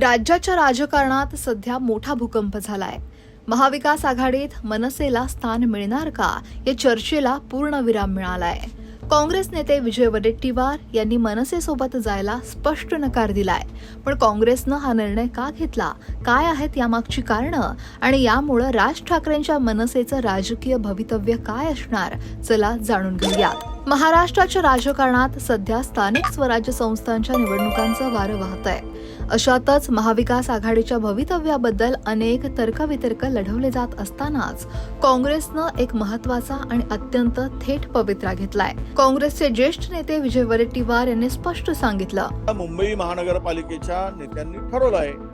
राज्याच्या राजकारणात सध्या मोठा भूकंप झालाय. महाविकास आघाडीत मनसेला स्थान मिळणार का? या चर्चेला पूर्ण विराम मिळालाय. काँग्रेस नेते विजय वडेट्टीवार यांनी मनसेसोबत जायला स्पष्ट नकार दिलाय. पण काँग्रेसनं हा निर्णय का घेतला? काय आहेत यामागची कारणं? आणि यामुळं राज ठाकरेंच्या मनसेचं राजकीय भवितव्य काय असणार? चला जाणून घेऊयात. महाराष्ट्राच्या राजकारणात सध्या स्थानिक स्वराज्य संस्थांच्या निवडणुकांचं वारं वाहत आहे. अशातच महाविकास आघाडीच्या भवितव्याबद्दल अनेक तर्कवितर्क लढवले जात असतानाच काँग्रेसनं एक महत्त्वाचा आणि अत्यंत थेट पवित्रा घेतलाय. काँग्रेसचे ज्येष्ठ नेते विजय वडेट्टीवार यांनी स्पष्ट सांगितलं. मुंबई महानगरपालिकेच्या नेत्यांनी ठरवलं आहे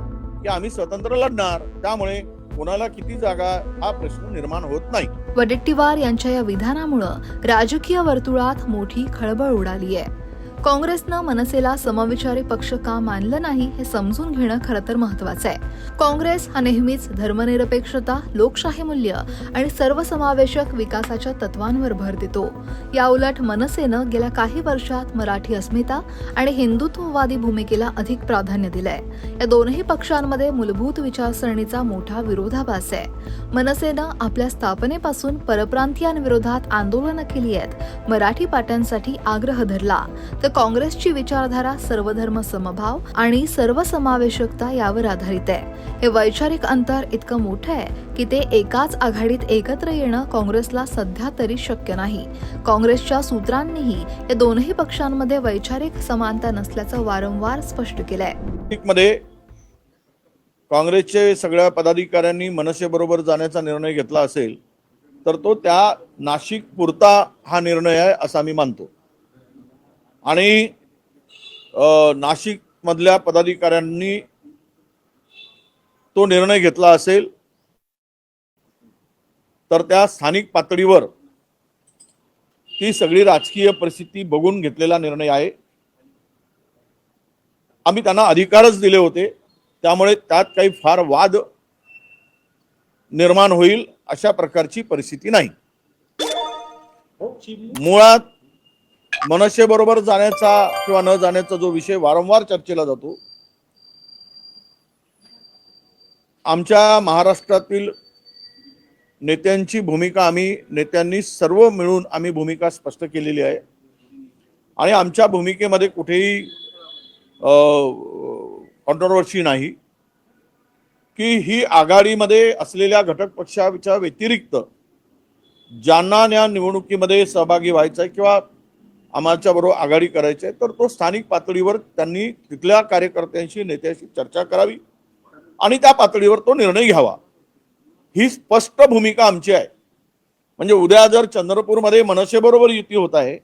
की आम्ही स्वतंत्र लढणार. त्यामुळे कोणाला किती जागा हा प्रश्न निर्माण होत नाही. वडेट्टीवार यांच्या या विधानामुळं राजकीय वर्तुळात मोठी खळबळ उडाली आहे. काँग्रेसनं मनसेला समविचारी पक्ष का मानलं नाही हे समजून घेणं खरं तर महत्वाचं आहे. काँग्रेस हा नेहमीच धर्मनिरपेक्षता लोकशाही मूल्य आणि सर्वसमावेशक विकासाच्या तत्वांवर भर देतो. या उलट मनसेनं गेल्या काही वर्षात मराठी अस्मिता आणि हिंदुत्ववादी भूमिकेला अधिक प्राधान्य दिलंय. या दोनही पक्षांमध्ये मूलभूत विचारसरणीचा मोठा विरोधाभास आहे. मनसेनं आपल्या स्थापनेपासून परप्रांतीयांविरोधात आंदोलनं केली आहेत. मराठी पाट्यांसाठी आग्रह धरला. तर काँग्रेसची विचारधारा सर्वधर्म समभाव आणि सर्वसमावेशकता यावर आधारित आहे. हे वैचारिक अंतर इतकं मोठं आहे की ते एकाच आघाडीत एकत्र येणं काँग्रेसला सध्या तरी शक्य नाही. काँग्रेसच्या सूत्रांनीही या दोनही पक्षांमध्ये वैचारिक समानता नसल्याचं वारंवार स्पष्ट केलंय. काँग्रेसचे सगळ्या पदाधिकाऱ्यांनी मनसेबरोबर जाण्याचा निर्णय घेतला असेल तर तो त्या नाशिक पुरता हा निर्णय आहे असा मी मानतो. आणि नाशिकमधल्या पदाधिकाऱ्यांनी तो निर्णय घेतला असेल तर त्या स्थानिक पातळीवर ती सगळी राजकीय परिस्थिती बघून घेतलेला निर्णय आहे. आम्ही त्यांना अधिकारच दिले होते त्यामुळे त्यात काही फार वाद निर्माण होईल अशा प्रकारची परिस्थिती नाही. मुळात मनसेबरोबर जाण्याचा किंवा न जाण्याचा जो विषय वारंवार चर्चेला जातो आमच्या महाराष्ट्रातील नेत्यांची भूमिका आम्ही नेत्यांनी सर्व मिळून आम्ही भूमिका स्पष्ट केलेली आहे. आणि आमच्या भूमिकेमध्ये कुठेही कॉन्ट्रोवर्सी नाही. की ही आघाडीमध्ये असलेल्या घटक पक्षाच्या व्यतिरिक्त ज्यांना या निवडणुकीमध्ये सहभागी व्हायचं आहे किंवा आम्हाच्या बरोबर आघाडी करायची आहे तर तो स्थानिक पातळीवर त्यांनी तिथल्या कार्यकर्त्यांशी नेत्याशी चर्चा करावी आणि त्या पातळीवर तो निर्णय घ्यावा. ही स्पष्ट भूमिका आमची आहे. म्हणजे उद्या जर चंद्रपूरमध्ये मनसेबरोबर युती होत आहे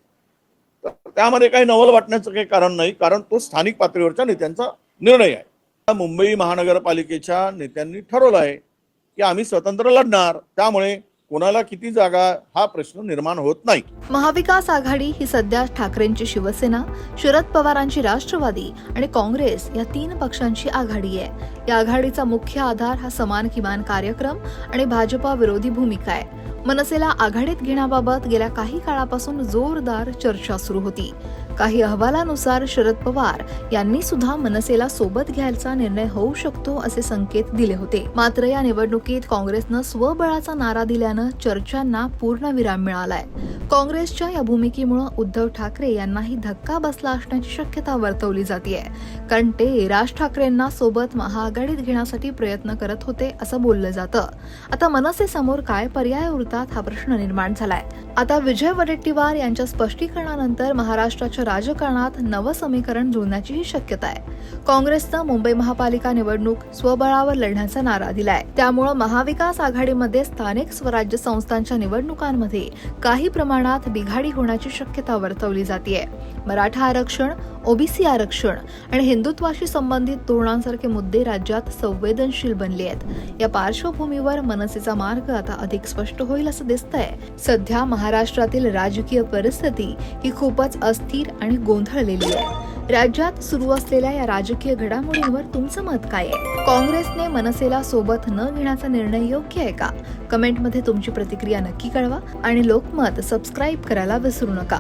तर त्यामध्ये काही नवल वाटण्याचं काही कारण नाही कारण तो स्थानिक पातळीवरच्या नेत्यांचा निर्णय आहे. मुंबई महानगरपालिकेच्या नेत्यांनी ठरवलं आहे की आम्ही स्वतंत्र लढणार. त्यामुळे कोणाला किती जागा हा प्रश्न निर्माण होत नाही. महाविकास आघाडी ही सध्या ठाकरेंची शिवसेना शरद पवारांची राष्ट्रवादी आणि काँग्रेस या तीन पक्षांची आघाडी आहे. या आघाडीचा मुख्य आधार हा समान किमान कार्यक्रम आणि भाजपा विरोधी भूमिका आहे. मनसेला आघाडीत घेण्याबाबत गेल्या काही काळापासून जोरदार चर्चा सुरू होती. काही अहवालानुसार शरद पवार यांनी सुद्धा मनसेला सोबत घ्यायचा निर्णय होऊ शकतो असे संकेत दिले होते. मात्र या निवडणुकीत काँग्रेसनं स्वबळाचा नारा दिल्यानं चर्चांना पूर्ण विराम मिळालाय. काँग्रेसच्या या भूमिकेमुळे उद्धव ठाकरे यांनाही धक्का बसला असण्याची शक्यता वर्तवली जाते कारण ते राज ठाकरेंना सोबत महाआघाडीत घेण्यासाठी प्रयत्न करत होते असं बोललं जातं. आता मनसे समोर काय पर्याय उरतात हा प्रश्न निर्माण झालाय. आता विजय वडेट्टीवार यांच्या स्पष्टीकरणानंतर महाराष्ट्राच्या राजकारणात नवं समीकरण जुळण्याचीही शक्यता आहे. काँग्रेसनं मुंबई महापालिका निवडणूक स्वबळावर लढण्याचा नारा दिलाय. त्यामुळं महाविकास आघाडीमध्ये स्थानिक स्वराज्य संस्थांच्या निवडणुकांमध्ये काही प्रमाणात बिघाडी होण्याची शक्यता वर्तवली जाते मराठा आरक्षण ओबीसी आरक्षण आणि हिंदुत्वाशी संबंधित धोरणांसारखे मुद्दे राज्यात संवेदनशील बनले आहेत. या पार्श्वभूमीवर मनसेचा मार्ग आता अधिक स्पष्ट होईल असं दिसतंय. सध्या महाराष्ट्रातील राजकीय परिस्थिती ही खूपच अस्थिर आणि गोंधळलेली आहे. राज्यात सुरू असलेल्या या राजकीय घडामोडींवर तुमचं मत काय आहे? काँग्रेसने मनसेला सोबत न घेण्याचा निर्णय योग्य आहे का? कमेंटमध्ये तुमची प्रतिक्रिया नक्की कळवा आणि लोकमत सबस्क्राईब करायला विसरू नका.